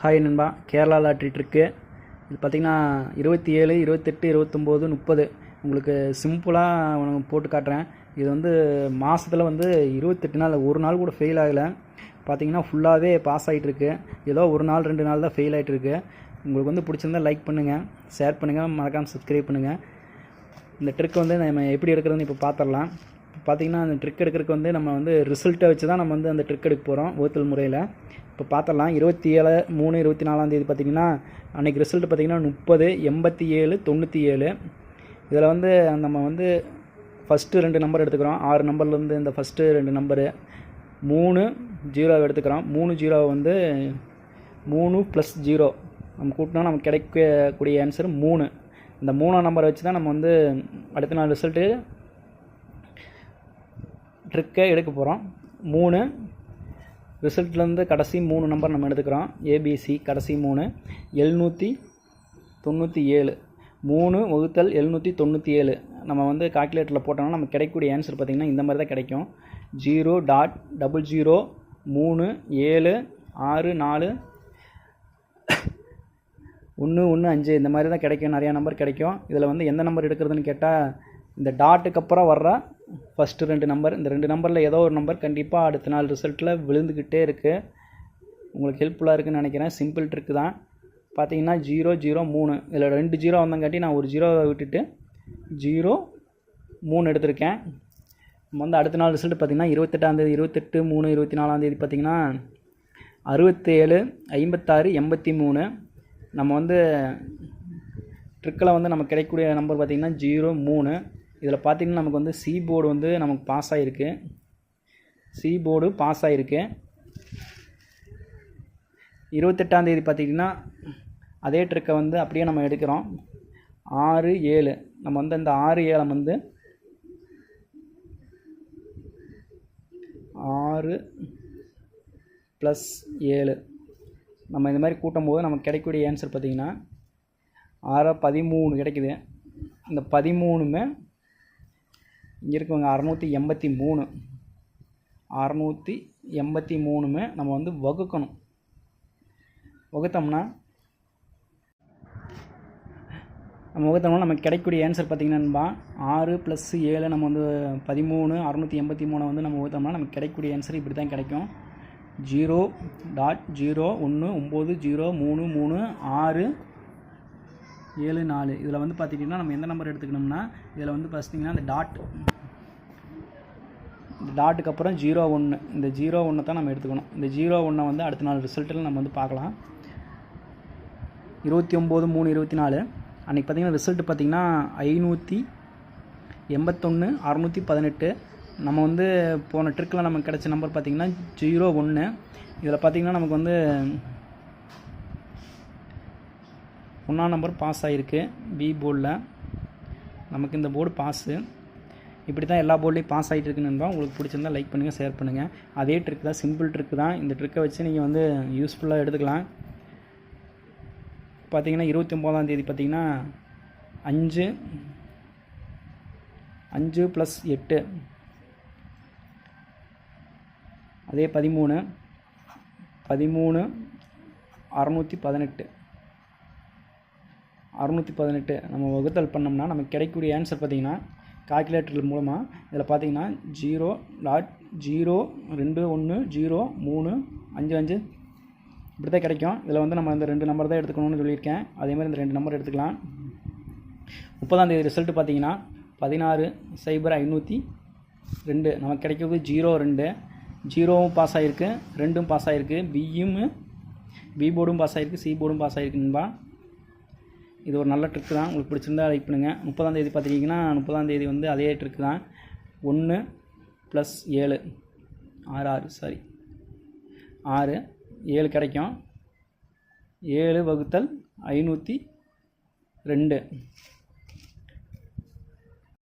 Hi நண்பா Kerala lottery trick. இது பார்த்திங்கன்னா இருபத்தி ஏழு இருபத்தெட்டு இருபத்தொம்போது முப்பது. உங்களுக்கு சிம்பிளாக போட்டு காட்டுறேன். இது வந்து மாதத்தில் வந்து இருபத்தெட்டு நாள் ஒரு நாள் கூட ஃபெயில் ஆகலை. பார்த்தீங்கன்னா ஃபுல்லாகவே பாஸ் ஆகிட்டுருக்கு ஏதோ ஒரு நாள் ரெண்டு நாள் தான் ஃபெயில் ஆகிட்டுருக்கு உங்களுக்கு வந்து பிடிச்சிருந்தா லைக் பண்ணுங்கள் ஷேர் பண்ணுங்கள் மறக்காமல் சப்ஸ்கிரைப் பண்ணுங்கள் இந்த ட்ரிக் வந்து நம்ம எப்படி எடுக்கிறதுன்னு இப்போ பார்த்துடலாம் பார்த்தீங்கன்னா அந்த ட்ரிக் எடுக்கிறதுக்கு வந்து நம்ம வந்து ரிசல்ட்டை வச்சு தான் நம்ம வந்து அந்த ட்ரிக் எடுக்க போகிறோம் ஓத்தல் முறையில். இப்போ பார்த்துடலாம் இருபத்தி ஏழு மூணு இருபத்தி நாலாந்தேதி பார்த்தீங்கன்னா அன்றைக்கி ரிசல்ட் பார்த்தீங்கன்னா முப்பது எண்பத்தி ஏழு தொண்ணூற்றி ஏழு இதில் வந்து நம்ம வந்து ஃபஸ்ட்டு ரெண்டு நம்பர் எடுத்துக்கிறோம். ஆறு நம்பர்லேருந்து இந்த ஃபஸ்ட்டு ரெண்டு நம்பரு மூணு ஜீரோவை எடுத்துக்கிறோம். மூணு ஜீரோவை வந்து மூணு ப்ளஸ் ஜீரோ நம்ம கூட்டினா நமக்கு கிடைக்கக்கூடிய ஆன்சர் மூணு. இந்த மூணாம் நம்பரை வச்சு தான் நம்ம வந்து அடுத்த நாள் ரிசல்ட்டு ட்ரிக்கை எடுக்க போகிறோம் மூணு ரிசல்ட்லேருந்து கடைசி மூணு நம்பர் நம்ம எடுத்துக்கிறோம். ஏபிசி கடைசி மூணு. எழுநூற்றி தொண்ணூற்றி ஏழு மூணு வகுத்தல் எழுநூற்றி தொண்ணூற்றி ஏழு நம்ம வந்து கால்குலேட்டரில் போட்டோம்னா நமக்கு கிடைக்கக்கூடிய ஆன்சர் பார்த்திங்கன்னா இந்த மாதிரி தான் கிடைக்கும். ஜீரோ டாட் டபுள் ஜீரோ மூணு ஏழு ஆறு நாலு ஒன்று ஒன்று அஞ்சு. இந்த மாதிரி தான் கிடைக்கும். நிறையா நம்பர் கிடைக்கும். இதில் வந்து எந்த நம்பர் எடுக்கிறதுன்னு கேட்டால் இந்த டாட்டுக்கு அப்புறம் வர்ற ஃபஸ்ட்டு ரெண்டு நம்பர் இந்த ரெண்டு நம்பரில் ஏதோ ஒரு நம்பர் கண்டிப்பாக அடுத்த நாள் ரிசல்ட்டில் விழுந்துக்கிட்டே இருக்குது உங்களுக்கு ஹெல்ப்ஃபுல்லாக இருக்குதுன்னு நினைக்கிறேன். சிம்பிள் ட்ரிக்கு தான். பார்த்தீங்கன்னா ஜீரோ ஜீரோ மூணு. இதில் ரெண்டு ஜீரோ வந்தங்காட்டி நான் ஒரு ஜீரோவை விட்டுட்டு ஜீரோ மூணு எடுத்திருக்கேன். நம்ம வந்து அடுத்த நாள் ரிசல்ட் பார்த்திங்கன்னா இருபத்தெட்டாந்தேதி இருபத்தெட்டு மூணு இருபத்தி நாலாந்தேதி பார்த்திங்கன்னா அறுபத்தேழு ஐம்பத்தாறு எண்பத்தி மூணு நம்ம வந்து ட்ரிக்கில் வந்து நமக்கு கிடைக்கக்கூடிய நம்பர் பார்த்திங்கன்னா ஜீரோ மூணு. இதில் பார்த்திங்கன்னா நமக்கு வந்து சி போர்டு வந்து நமக்கு பாஸ் ஆகிருக்கு சி போர்டு பாஸ் ஆகிருக்கு இருபத்தெட்டாந்தேதி பார்த்திங்கன்னா அதே ட்ரிக்கை வந்து அப்படியே நம்ம எடுக்கிறோம். ஆறு ஏழு. நம்ம வந்து அந்த ஆறு ஏழை வந்து ஆறு ப்ளஸ் ஏழு. நம்ம இந்த மாதிரி கூட்டும் போது நமக்கு கிடைக்கக்கூடிய ஆன்சர் பார்த்திங்கன்னா ஆறு பதிமூணு கிடைக்குது. இந்த பதிமூணுமே இங்கே இருக்கவங்க அறநூற்றி எண்பத்தி மூணு. அறநூற்றி எண்பத்தி மூணுமே நம்ம வந்து வகுக்கணும். வகுத்தோம்னா நம்ம வகுத்தோம்னா நமக்கு கிடைக்கக்கூடிய ஆன்சர் பார்த்திங்கன்னா ஆறு ப்ளஸ் ஏழு நம்ம வந்து பதிமூணு அறநூற்றி எண்பத்தி மூணை வந்து நம்ம வகுத்தோம்னா நமக்கு கிடைக்கக்கூடிய ஆன்சர் இப்படி தான் கிடைக்கும். ஜீரோ டாட் ஜீரோ ஒன்று ஒம்பது ஜீரோ மூணு மூணு ஆறு ஏழு நாலு. இதில் வந்து பார்த்துக்கிட்டிங்கன்னா நம்ம எந்த நம்பர் எடுத்துக்கணும்னா இதில் வந்து பார்த்திங்கன்னா அந்த டாட் இந்த டாட்டுக்கு அப்புறம் ஜீரோ ஒன்று இந்த ஜீரோ ஒன்று தான் நம்ம எடுத்துக்கணும். இந்த ஜீரோ ஒன்றை வந்து அடுத்த நாள் ரிசல்ட்டில் நம்ம வந்து பார்க்கலாம். இருபத்தி ஒம்பது மூணு இருபத்தி நாலு. அன்றைக்கி பார்த்திங்கன்னா ரிசல்ட் பார்த்திங்கன்னா ஐநூற்றி எண்பத்தொன்று அறநூற்றி பதினெட்டு. நம்ம வந்து போன ட்ரிக்கில் நமக்கு கிடச்ச நம்பர் பார்த்திங்கன்னா ஜீரோ ஒன்று இதில் பார்த்திங்கன்னா நமக்கு வந்து ஒன்றாம் நம்பர் பாஸ் ஆகிருக்கு பி போர்டில் நமக்கு இந்த போர்டு பாஸு இப்படி தான் எல்லா போர்ட்லேயும் பாஸ் ஆகிட்டு இருக்குன்னு உங்களுக்கு பிடிச்சிருந்தா லைக் பண்ணுங்கள் ஷேர் பண்ணுங்கள் அதே ட்ரிக் தான் சிம்பிள் ட்ரிக் தான். இந்த ட்ரிக்கை வச்சு நீங்கள் வந்து யூஸ்ஃபுல்லாக எடுத்துக்கலாம். பார்த்தீங்கன்னா இருபத்தி ஒம்போதாம் தேதி பார்த்தீங்கன்னா அஞ்சு அஞ்சு ப்ளஸ் எட்டு. அதே பதிமூணு பதிமூணு அறநூற்றி பதினெட்டு. அறநூற்றி பதினெட்டு நம்ம வகுத்தல் பண்ணோம்னா நமக்கு கிடைக்கக்கூடிய ஆன்சர் பார்த்திங்கன்னா கால்குலேட்டர் மூலமாக இதில் பார்த்தீங்கன்னா ஜீரோ டாட் ஜீரோ ரெண்டு ஒன்று ஜீரோ மூணு அஞ்சு அஞ்சு. இப்படி தான் கிடைக்கும். இதில் வந்து நம்ம இந்த ரெண்டு நம்பர் தான் எடுத்துக்கணும்னு சொல்லியிருக்கேன். அதேமாதிரி இந்த ரெண்டு நம்பர் எடுத்துக்கலாம். முப்பதாம் தேதி ரிசல்ட்டு பார்த்தீங்கன்னா பதினாறு சைபர் ஐநூற்றி ரெண்டு. நமக்கு கிடைக்கிறது ஜீரோ ரெண்டு. ஜீரோவும் பாஸ் ஆகிருக்கு ரெண்டும் பாஸ் ஆகிருக்கு பியும் பி போர்டும் பாஸ் ஆகிருக்கு சி போர்டும் பாஸ் ஆகிருக்கு இது ஒரு நல்ல ட்ரிக் தான். உங்களுக்கு பிடிச்சிருந்தா லைக் பண்ணுங்கள் முப்பதாம் தேதி பார்த்துட்டிங்கன்னா முப்பதாம் தேதி வந்து அதே ட்ரிக் தான். ஒன்று ப்ளஸ் ஏழு. ஆறு ஆறு சாரி ஆறு ஏழு கிடைக்கும். ஏழு வகுத்தல் ஐநூற்றி ரெண்டு.